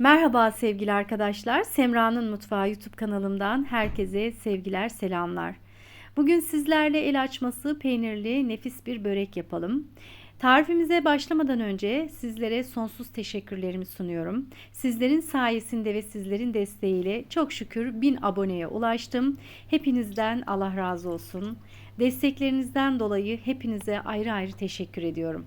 Merhaba sevgili arkadaşlar. Semra'nın Mutfağı YouTube kanalımdan herkese sevgiler, selamlar. Bugün sizlerle el açması peynirli nefis bir börek yapalım. Tarifimize başlamadan önce sizlere sonsuz teşekkürlerimi sunuyorum. Sizlerin sayesinde ve sizlerin desteğiyle çok şükür 1000 aboneye ulaştım. Hepinizden Allah razı olsun. Desteklerinizden dolayı hepinize ayrı ayrı teşekkür ediyorum.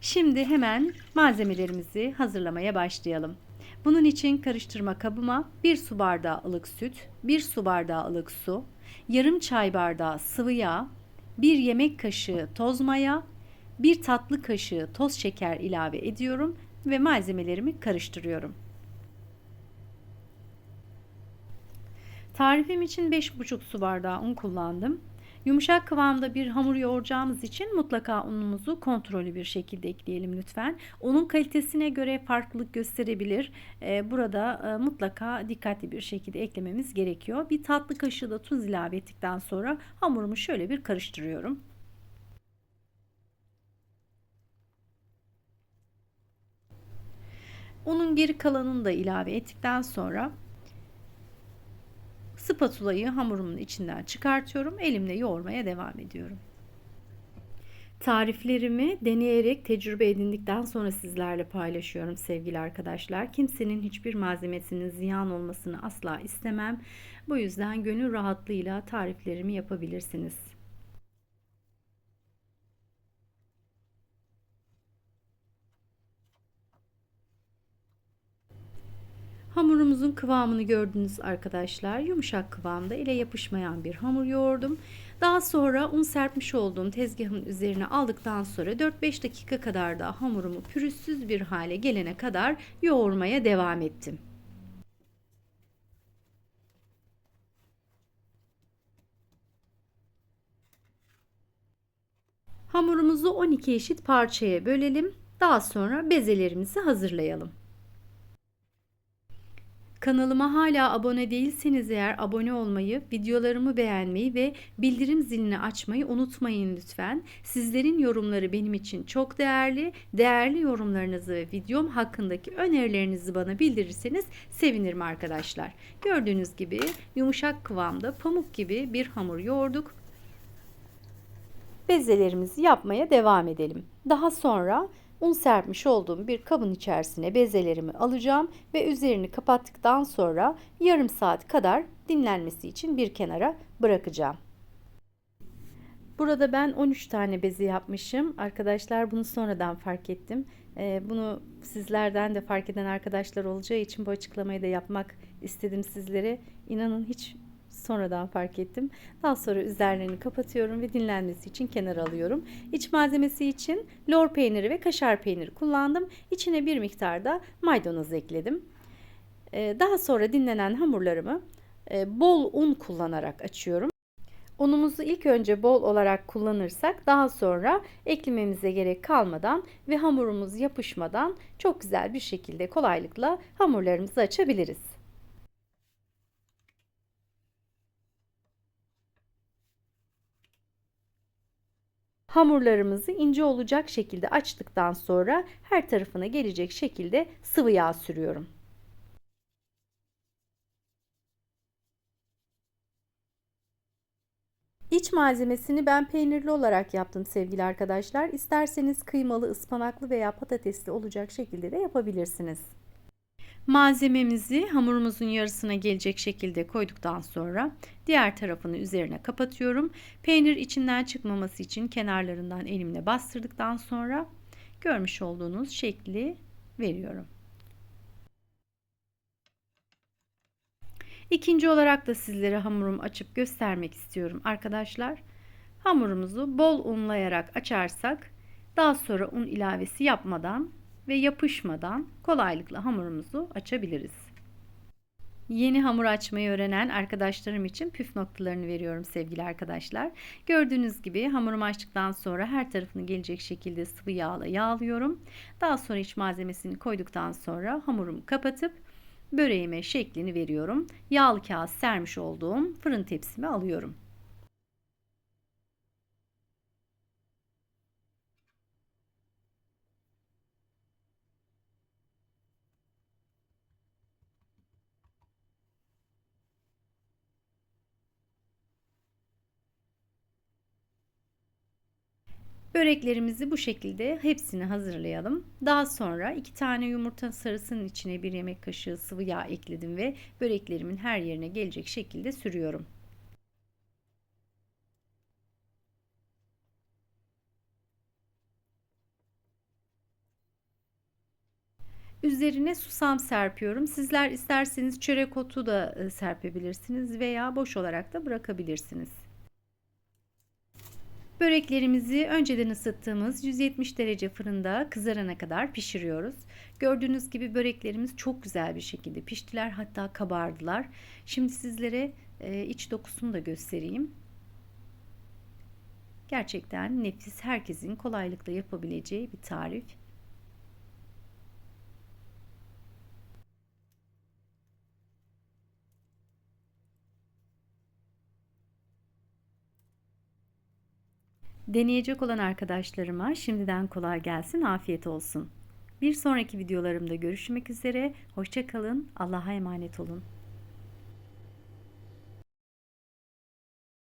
Şimdi hemen malzemelerimizi hazırlamaya başlayalım. Bunun için karıştırma kabıma 1 su bardağı ılık süt, 1 su bardağı ılık su, yarım çay bardağı sıvı yağ, 1 yemek kaşığı toz maya, 1 tatlı kaşığı toz şeker ilave ediyorum ve malzemelerimi karıştırıyorum. Tarifim için 5,5 su bardağı un kullandım. Yumuşak kıvamda bir hamur yoğuracağımız için mutlaka unumuzu kontrollü bir şekilde ekleyelim lütfen. Unun kalitesine göre farklılık gösterebilir. Ee, burada e, mutlaka dikkatli bir şekilde eklememiz gerekiyor. Bir tatlı kaşığı da tuz ilave ettikten sonra hamurumu şöyle bir karıştırıyorum. Unun geri kalanını da ilave ettikten sonra Spatulayı hamurumun içinden çıkartıyorum. Elimle yoğurmaya devam ediyorum. Tariflerimi deneyerek tecrübe edindikten sonra sizlerle paylaşıyorum sevgili arkadaşlar. Kimsenin hiçbir malzemesinin ziyan olmasını asla istemem. Bu yüzden gönül rahatlığıyla tariflerimi yapabilirsiniz. Hamurumuzun kıvamını gördünüz arkadaşlar. Yumuşak kıvamda ile yapışmayan bir hamur yoğurdum. Daha sonra un serpmiş olduğum tezgahın üzerine aldıktan sonra 4-5 dakika kadar da hamurumu pürüzsüz bir hale gelene kadar yoğurmaya devam ettim. Hamurumuzu 12 eşit parçaya bölelim. Daha sonra bezelerimizi hazırlayalım. Kanalıma hala abone değilseniz eğer abone olmayı, videolarımı beğenmeyi ve bildirim zilini açmayı unutmayın lütfen. Sizlerin yorumları benim için çok değerli. Değerli yorumlarınızı ve videom hakkındaki önerilerinizi bana bildirirseniz sevinirim arkadaşlar. Gördüğünüz gibi yumuşak kıvamda pamuk gibi bir hamur yoğurduk. Bezelerimizi yapmaya devam edelim. Daha sonra Un serpmiş olduğum bir kabın içerisine bezelerimi alacağım ve üzerini kapattıktan sonra yarım saat kadar dinlenmesi için bir kenara bırakacağım. Burada ben 13 tane bezi yapmışım. Arkadaşlar bunu sonradan fark ettim. Ee, bunu sizlerden de fark eden arkadaşlar olacağı için bu açıklamayı da yapmak istedim sizlere. İnanın hiç sonradan fark ettim. Daha sonra üzerlerini kapatıyorum ve dinlenmesi için kenara alıyorum. İç malzemesi için lor peyniri ve kaşar peyniri kullandım. İçine bir miktar da maydanoz ekledim. Ee, daha sonra dinlenen hamurlarımı e, bol un kullanarak açıyorum. Unumuzu ilk önce bol olarak kullanırsak daha sonra eklememize gerek kalmadan ve hamurumuz yapışmadan çok güzel bir şekilde kolaylıkla hamurlarımızı açabiliriz. Hamurlarımızı ince olacak şekilde açtıktan sonra her tarafına gelecek şekilde sıvı yağ sürüyorum. İç malzemesini ben peynirli olarak yaptım sevgili arkadaşlar. İsterseniz kıymalı, ıspanaklı veya patatesli olacak şekilde de yapabilirsiniz. Malzememizi hamurumuzun yarısına gelecek şekilde koyduktan sonra diğer tarafını üzerine kapatıyorum. Peynir içinden çıkmaması için kenarlarından elimle bastırdıktan sonra görmüş olduğunuz şekli veriyorum. İkinci olarak da sizlere hamurumu açıp göstermek istiyorum arkadaşlar. Hamurumuzu bol unlayarak açarsak daha sonra un ilavesi yapmadan ve yapışmadan kolaylıkla hamurumuzu açabiliriz. Yeni hamur açmayı öğrenen arkadaşlarım için püf noktalarını veriyorum sevgili arkadaşlar. Gördüğünüz gibi hamurumu açtıktan sonra her tarafını gelecek şekilde sıvı yağla yağlıyorum. Daha sonra iç malzemesini koyduktan sonra hamurumu kapatıp böreğime şeklini veriyorum. Yağlı kağıt sermiş olduğum fırın tepsime alıyorum. Böreklerimizi bu şekilde hepsini hazırlayalım. Daha sonra iki tane yumurta sarısının içine bir yemek kaşığı sıvı yağ ekledim ve böreklerimin her yerine gelecek şekilde sürüyorum. Üzerine susam serpiyorum. Sizler isterseniz çörek otu da e, serpebilirsiniz veya boş olarak da bırakabilirsiniz. Böreklerimizi önceden ısıttığımız 170 derece fırında kızarana kadar pişiriyoruz. Gördüğünüz gibi böreklerimiz çok güzel bir şekilde piştiler hatta kabardılar. Şimdi sizlere e, iç dokusunu da göstereyim. Gerçekten nefis herkesin kolaylıkla yapabileceği bir tarif. Deneyecek olan arkadaşlarıma şimdiden kolay gelsin, afiyet olsun. Bir sonraki videolarımda görüşmek üzere. Hoşçakalın. Allah'a emanet olun.